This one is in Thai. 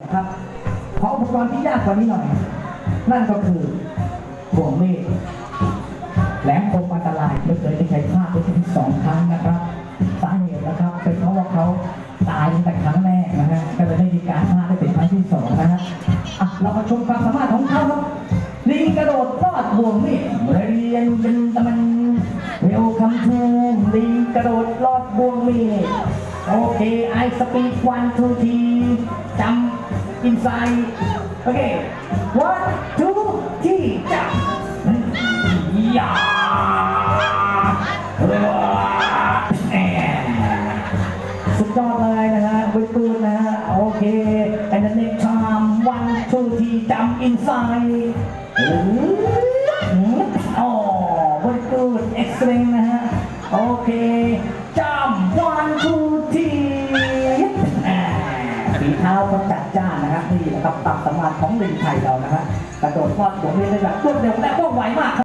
ครับขออุปกรณ์ที่ยากกว่านี้หน่อย นั่นก็คือห่วงมีดแหลมคมอันตรายไม่เคยได้ใช้ภาพไปถึงสองครั้งนะครับ สาเหตุนะครับ เป็นเพราะว่าเขาตายตั้งแต่ครั้งแรกนะฮะก็เลยไม่มีการพลาได้เป็นครั้งที่สองนะฮะอะเรามาชมความสามารถของเขาครับลิงกระโดดลอดห่วงมีดเรียนเป็นตะมันเวลคัมทูลิงกระโดดลอดห่วงมีดโอเคไอสปีดวันทูทีจำ inside โอเค one two three จับยาแหมสุดยอดเลยนะฮะวิกูดนะฮะโอเค and the next time one two three จำ inside โอ้ very good excellent นะฮะโอเค ฝีเท้าเขาจัดจ้านนะครับนี่นะครับตับสมานของลิงไทยเรานะฮะกระโดดทอดหัวเรียนได้แบบรวดเร็วและว่องไวมากครับ